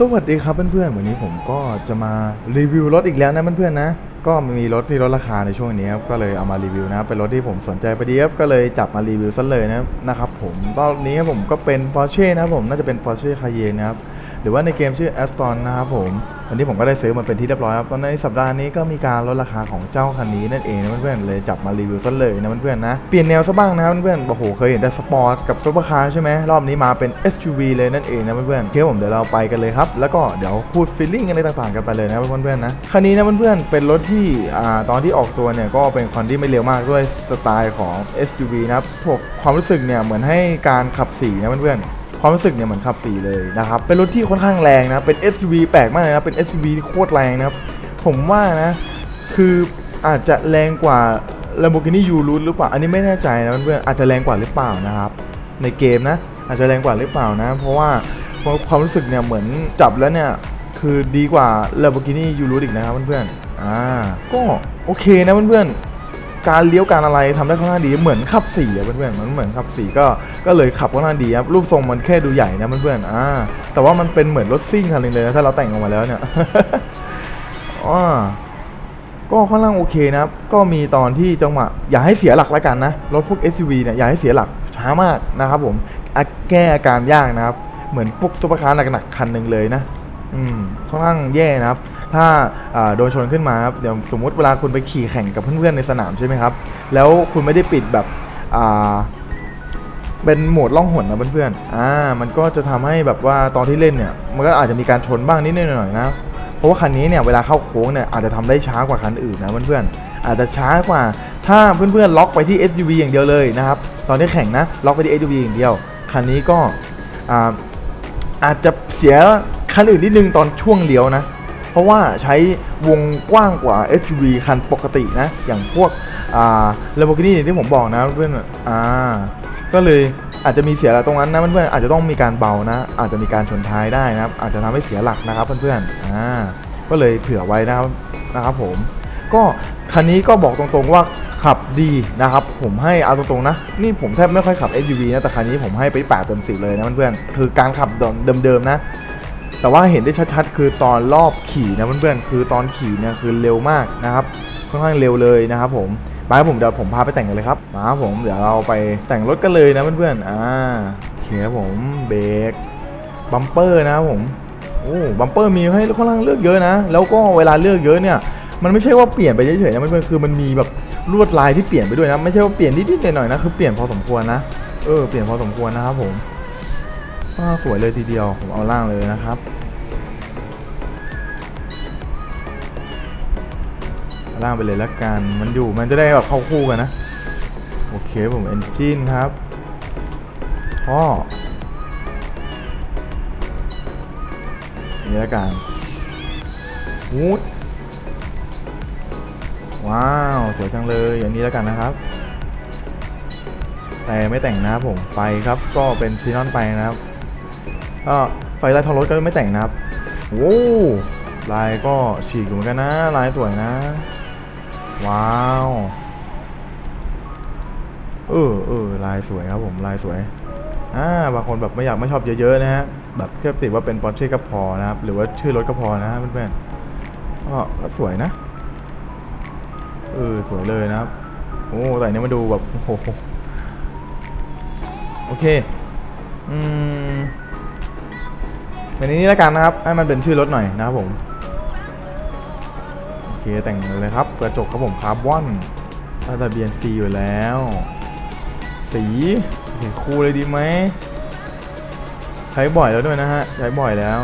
สวัสดีครับเพื่อนๆวันนี้ผมก็จะมารีวิวรถอีกแล้วนะเพื่อนๆนะ ก็มีรถที่ลดราคาในช่วงนี้ครับก็เลยเอามารีวิวนะเป็นรถที่ผมสนใจพอดีครับก็เลยจับมารีวิวซะเลยนะนะครับผมตอนนี้ผมก็เป็น Porsche นะครับผมน่าจะเป็น Porsche Cayenne นะครับหรือว่าในเกมชื่อ Aston นะครับผม วันนี้ผมก็ได้ซื้อมาเป็นที่เรียบร้อยครับตอนในสัปดาห์นี้ก็มีการลดราคาของเจ้าคันนี้นั่นเองนะเพื่อนๆเลยจับมารีวิวซะเลยนะเพื่อนๆนะเปลี่ยนแนวซะบ้างนะเพื่อนๆโอ้โหเคยเห็นแต่สปอร์ตกับซุปเปอร์คาร์ใช่ไหมรอบนี้มาเป็น SUV เลยนั่นเองนะเพื่อนๆโอเคผมเดี๋ยวเราไปกันเลยครับแล้วก็เดี๋ยวพูดฟีลลิ่งอะไรต่างๆกันไปเลยนะเพื่อนๆนะคันนี้นะเพื่อนๆเป็นรถที่อ่าตอนที่ออกตัวเนี่ยก็เป็นคันที่ไม่เร็วมากด้วยสไตล์ของ SUV นะครับพวกความรู้สึกเนี่ยเหมือนให้การขับสีนะเพื่อนๆ ความรู้สึกเนี่ยเหมือนขับสีเลยนะครับ เป็นรถที่ค่อนข้างแรงนะ เป็น SUV แปลกมากเลยนะ เป็น SUV ที่โคตรแรงนะครับ ผมว่านะ คืออาจจะแรงกว่า Lamborghini Urus หรือเปล่า อันนี้ไม่แน่ใจนะเพื่อนๆอาจจะแรงกว่าหรือเปล่านะครับ ในเกมนะ อาจจะแรงกว่าหรือเปล่านะ เพราะว่าความรู้สึกเนี่ยเหมือนจับแล้วเนี่ย คือดีกว่า Lamborghini Urus อีกนะครับเพื่อนๆ อ่า ก็โอเคนะเพื่อนๆ การเลี้ยวการอะไรทำได้ค่อนข้างดีเหมือนขับสี่อะเพื่อนๆมันเหมือนขับสี่ก็ก็เลยขับค่อนข้างดีครับรูปทรงมันแค่ดูใหญ่นะเพื่อนๆอ่าแต่ว่ามันเป็นเหมือนรถซิ่งคันหนึงเลยนะถ้าเราแต่งออกมาแล้วเนี่ยอ่าก็ค่อนข้างโอเคนะครับ ก็มีตอนที่จังหวะอย่าให้เสียหลักแล้วกันนะ รถพวก SUV เนี่ยอย่าให้เสียหลักช้ามากนะครับผมแก้อาการยากนะครับ เหมือนพวกซุปเปอร์คาร์หนักๆคันหนึ่งเลยนะ อืมค่อนข้างแย่นะครับ ถ้าโดนชนขึ้นมาครับเดี๋ยวสมมุติเวลาคุณไปขี่แข่งกับเพื่อนๆในสนามใช่ไหมครับ แล้วคุณไม่ได้ปิดแบบเป็นโหมดล่องหนนะเพื่อนๆ อ่า มันก็จะทำให้แบบว่าตอนที่เล่นเนี่ย มันก็อาจจะมีการชนบ้างนิดหน่อยนะ เพราะว่าคันนี้เนี่ยเวลาเข้าโค้งเนี่ยอาจจะทำได้ช้ากว่าคันอื่นนะเพื่อนๆ อาจจะช้ากว่า ถ้าเพื่อนๆล็อกไปที่ SUV อย่างเดียวเลยนะครับ ตอนที่แข่งนะล็อกไปที่ SUV อย่างเดียว คันนี้ก็อาอาจจะเสียคันอื่นนิดนึงตอนช่วงเลี้ยวนะ เพราะว่าใช้วงกว้างกว่า SUV คันปกตินะ อย่างพวกอ่า Lamborghini ที่ผมบอกนะเพื่อนอ่าก็เลยอาจจะมีเสียหลักตรงนั้นนะเพื่อนๆอาจจะต้องมีการเบานะ อาจจะมีการชนท้ายได้นะครับ อาจจะทำให้เสียหลักนะครับเพื่อนๆอ่าก็เลยเผื่อไว้นะครับนะครับผม ก็คันนี้ก็บอกตรงๆว่าขับดีนะครับ ผมให้เอาตรงๆนะ นี่ผมแทบไม่ค่อยขับ SUV นะแต่คันนี้ผมให้ไป8เต็ม10เลยนะเพื่อนๆคือการขับเดิมๆนะ แต่ว่าเห็นได้ชัดๆ คือตอนรอบขี่นะเพื่อนๆคือตอนขี่เนี่ยคือเร็วมากนะครับค่อนข้างเร็วเลยนะครับผมมาผมเดี๋ยวผมพาไปแต่งกันเลยครับมาผมเดี๋ยวเราไปแต่งรถกันเลยนะเพื่อนๆอ่าโอเคครับผมเบรกบัมเปอร์นะครับผมโอ้บัมเปอร์มีให้ค่อนข้างเลือกเยอะนะ แล้วก็เวลาเลือกเยอะเนี่ยมันไม่ใช่ว่าเปลี่ยนไปเฉยๆนะเพื่อนๆคือมันมีแบบลวดลายที่เปลี่ยนไปด้วยนะไม่ใช่ว่าเปลี่ยนนิดๆหน่อยๆนะคือเปลี่ยนพอสมควรนะเออเปลี่ยนพอสมควรนะครับผม อ่าสวยเลยทีเดียว ผมเอาล่างเลยนะครับ ล่างไปเลยละกัน มันอยู่มันจะได้แบบเข้าคู่กันนะ โอเคผมเอนจินครับพ่อนี่ละกันวูดว้าว สวยจังเลยอย่างนี้แล้วกันนะครับ แต่ไม่แต่งนะผมไฟครับก็เป็นซีนอนไปนะครับ ก็ไฟไล่ทองรถก็ไม่แต่งนะครับโอ้ลายก็ฉีกอยู่เหมือนกันนะ ลายสวยนะ ว้าวเออเออลายสวยครับผมลายสวยอ่าบางคนแบบไม่อยากไม่ชอบเยอะๆนะฮะแบบแค่ติดว่าเป็นปอร์เช่ก็พอนะครับ หรือว่าชื่อรถก็พอนะเพื่อนๆก็ก็สวยนะเออสวยเลยนะครับโอ้แต่อันนี้มาดูแบบโอ้โหโอเคอืม เป็นนี้แล้วกันนะครับให้มันเป็นชื่อรถหน่อยนะครับผมโอเคแต่งเลยครับกระจกครับผมคาร์บอนตาตะเบียนซีอยู่แล้ว สีเห็นคูลเลยดีไหมใช้บ่อยแล้วด้วยนะฮะใช้บ่อยแล้ว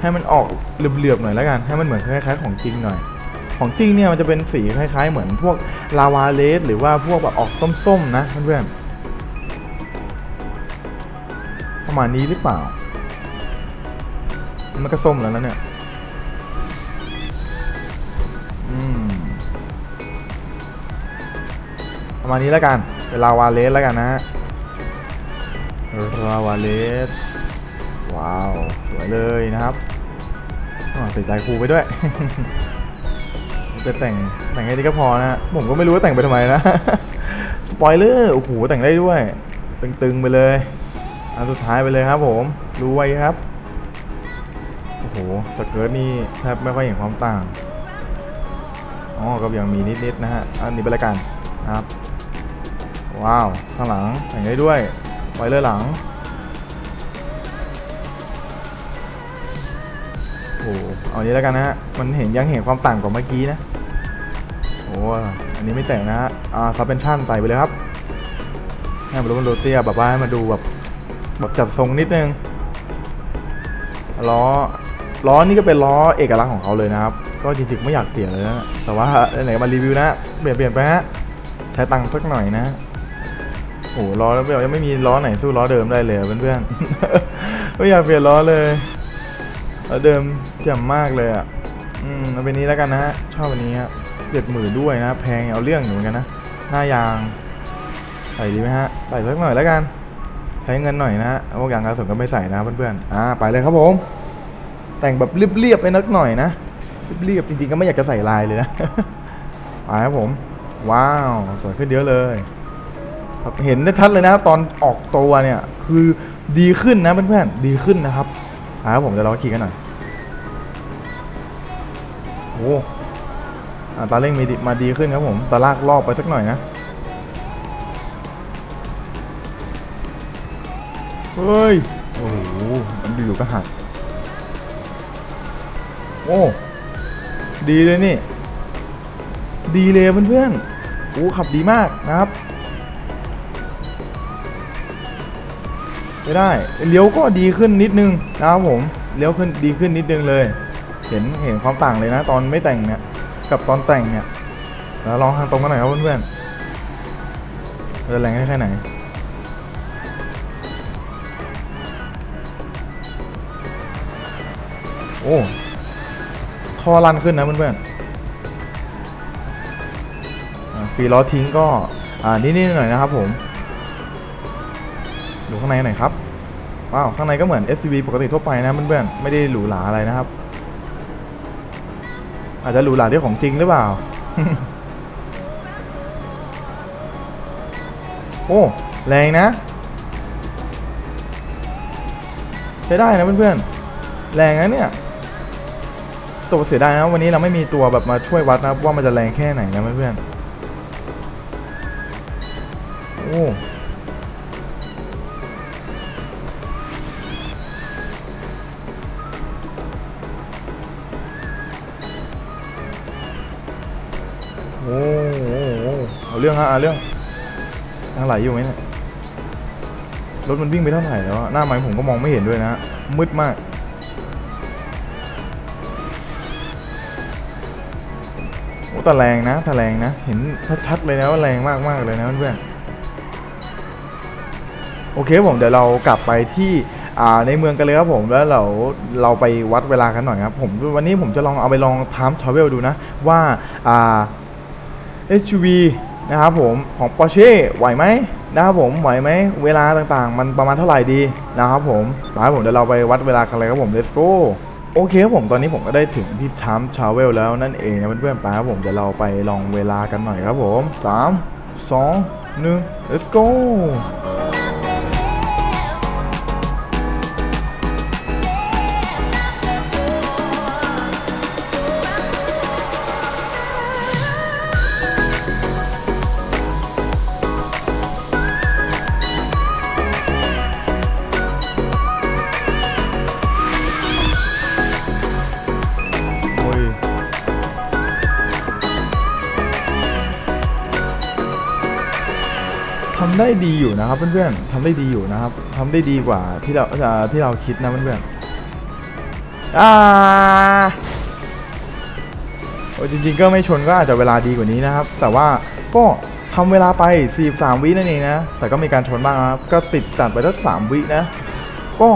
ให้มันออกเหลือบๆหน่อยแล้วกัน ให้มันเหมือนคล้ายๆของจริงหน่อย ของจริงเนี่ยมันจะเป็นสีคล้าย ๆ เหมือนพวกลาวาเลสหรือว่าพวกแบบออกส้มๆนะเพื่อนๆประมาณนี้หรือเปล่า มันก็ส้มแล้วนะเนี่ย อืม ประมาณนี้แล้วกันเป็นลาวาเลสแล้วกันนะฮะลาวาเลส ว้าว สวยเลยนะครับอ๋อติดใจครูไปด้วยจะแต่งแต่งให้ดีก็พอนะฮะผมก็ไม่รู้ว่าแต่งไปทำไมนะสปอยเลอร์โอ้โหแต่งได้ด้วย ตึงๆไปเลยอันสุดท้ายไปเลยครับผม รู้ไว้ครับ โหสเกิร์ตนี่แทบไม่ค่อยเห็นความต่าง อ๋อ ก็ยังมีนิดๆนะฮะ อันนี้เป็นรายการนะครับ ว้าว ข้างหลังแต่งได้ด้วยไวเลอร์หลัง โอ้โหเอานี้แล้วกันนะฮะ มันเห็นยังเห็นความต่างกว่าเมื่อกี้นะ โอ้อันนี้ไม่แต่งนะฮะ อ่าซับเป็นชั่นใส่ไปเลยครับให้มันรู้มันโรเตียแบบว่าให้มันดูแบบแบบจัดทรงนิดนึงล้อ ล้อนี่ก็เป็นล้อเอกลักษณ์ของเขาเลยนะครับ ก็จริงๆไม่อยากเปลี่ยนเลยนะแต่ว่าไหนมารีวิวนะเปลี่ยนเปลี่ยนไปฮะใช้ตังค์สักหน่อยนะโอ้ล้อแล้วยังไม่มีล้อไหนสู้ล้อเดิมได้เลยเพื่อนๆไม่อยากเปลี่ยนล้อเลยล้อเดิมเจ๋งมากเลยอะอืมเอาเป็นนี้แล้วกันนะฮะชอบอันนี้ฮะเจ็ดหมื่นด้วยนะ แพงเอาเรื่องอยู่เหมือนกันนะหน้ายางใส่ดีไหมฮะใส่สักหน่อยแล้วกัน ใช้เงินหน่อยนะฮะพวกยางกระสุนก็ไม่ใส่นะเพื่อนๆอ่าไปเลยครับผม แต่งแบบเรียบๆไปนักหน่อยนะเรียบๆจริงๆก็ไม่อยากจะใส่ลายเลยนะไปครับผม ว้าวสวยขึ้นเยอะเลยเห็นได้ชัดเลยนะตอนออกตัวเนี่ย คือดีขึ้นนะเพื่อนๆดีขึ้นนะครับอ่าครับผมเดี๋ยวเราขี่กันหน่อยโอ้อาตาเร่งมีมาดีขึ้นครับผมตาลากรอบไปสักหน่อยนะเฮ้ย โอ้โหมันอยู่ก็หัก โอ้ดีเลยนี่ ดีเลยเพื่อนๆโอ้ขับดีมากนะครับไม่ได้เลี้ยวก็ดีขึ้นนิดนึงนะครับผมเลี้ยวขึ้นดีขึ้นนิดนึงเลย เห็นเห็นความต่างเลยนะ ตอนไม่แต่งเนี่ยกับตอนแต่งเนี่ยแล้วลองทางตรงกันหน่อยครับเพื่อนๆจะแรงแค่ไหนโอ้ ท่อลั่นขึ้นนะเพื่อนๆอ่าฟรีล้อทิ้งก็อ่านิดๆหน่อยนะครับผม ดูข้างในหน่อยครับ ว้าว ข้างในก็เหมือน SUV ปกติทั่วไปนะเพื่อนๆ ไม่ได้หรูหราอะไรนะครับ อาจจะหรูหราที่ของจริงหรือเปล่า โอ้ แรงนะใช้ได้นะเพื่อนๆ แรงนะเนี่ย ตัวเสียดายนะวันนี้เราไม่มีตัวแบบมาช่วยวัดนะว่ามันจะแรงแค่ไหนนะเพื่อนโอ้โอ้โหเอาเรื่องฮะเอาเรื่องยังไหลอยู่ไหมเนี่ยรถมันวิ่งไปเท่าไหร่แล้วหน้าไม้ผมก็มองไม่เห็นด้วยนะมืดมาก โอ้แต่แรงนะต่แรงนะ เห็นชัดๆเลยนะว่าแรงมากๆเลยนะเพื่อนโอเคผมเดี๋ยวเรากลับไปที่อ่าในเมืองกันเลยครับผมแล้วเราเราไปวัดเวลากันหน่อยครับผมวันนี้ผมจะลองเอาไปลองทามทราเวลดูนะว่าอ่า SUV นะครับผมของ Porsche ไหวไหมนะครับผมไหวไหมเวลาต่างๆ มันประมาณเท่าไหร่ดีนะครับผมมาผมเดี๋ยวเราไปวัดเวลากันเลยครับผม let's go โอเคครับผมตอนนี้ผมก็ได้ถึงที่ชามชาเวลแล้วนั่นเองนะเพื่อนๆไปครับผมเดี๋ยวเราไปลองเวลากันหน่อยครับผม 3 2 1 let's go ำได้ดีอยู่นะครับเพื่อนๆทำได้ดีอยู่นะครับทำได้ดีกว่าที่เราอ่าที่เราคิดนะเพื่อนๆอ่าโอ้จริงๆก็ไม่ชนก็อาจจะเวลาดีกว่านี้นะครับ แต่ว่าก็ทำเวลาไป 43 วินั่นเองนะ แต่ก็มีการชนบ้างครับ ก็ติดจัดไปตั้ง3วินะ ก็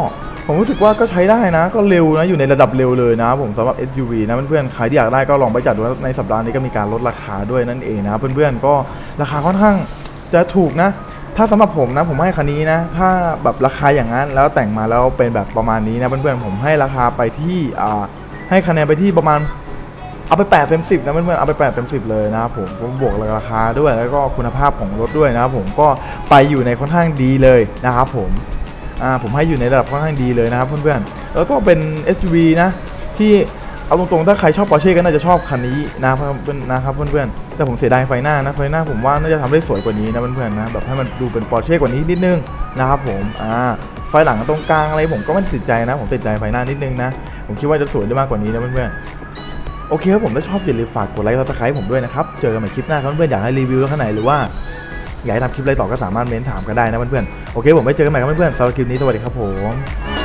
ผมรู้สึกว่าก็ใช้ได้นะ ก็เร็วนะ อยู่ในระดับเร็วเลยนะผมสำหรับ SUV นะเพื่อนๆ ใครที่อยากได้ก็ลองไปจัดดูในสัปดาห์นี้ก็มีการลดราคาด้วยนั่นเองนะเพื่อนๆ ก็ราคาค่อนข้าง จะถูกนะ ถ้าสำหรับผมนะผมให้คันนี้นะ ถ้าแบบราคาอย่างนั้นแล้วแต่งมาแล้วเป็นแบบประมาณนี้นะเพื่อนๆผมให้ราคาไปที่อ่าให้คะแนนไปที่ประมาณเอาไป8เต็ม10นะเพื่อนๆเอาไป8เต็ม10เลยนะครับผมผมบวกราคาด้วยแล้วก็คุณภาพของรถด้วยนะครับผมก็ไปอยู่ในค่อนข้างดีเลยนะครับผมอ่าผมให้อยู่ในระดับค่อนข้างดีเลยนะครับเพื่อนๆแล้วก็เป็น SUV นะที่ เอาตรงๆ ถ้าใครชอบ Porsche ก็น่าจะชอบคันนี้นะครับเพื่อนนะครับเพื่อนๆ แต่ผมเสียดายไฟหน้านะไฟหน้าผมว่าน่าจะทำได้สวยกว่านี้นะเพื่อนๆนะแบบให้มันดูเป็น Porsche กว่านี้นิดนึงนะครับผมอ่าไฟหลังตรงกลางอะไรผมก็ไม่ติดใจนะ ผมติดใจไฟหน้านิดนึงนะ ผมคิดว่าจะสวยได้มากกว่านี้นะเพื่อนๆโอเคครับผมถ้าชอบอย่าลืมฝากกดไลค์ซับสไครต์ผมด้วยนะครับเจอกันใหม่คลิปหน้าครับเพื่อนๆอยากให้รีวิวเรื่องไหนหรือว่าอยากให้ทำคลิปอะไรต่อก็สามารถเม้นถามกันได้นะเพื่อนๆโอเคผมไว้เจอกันใหม่ครับเพื่อนๆสำหรับคลิปนี้สวัสดีครับผม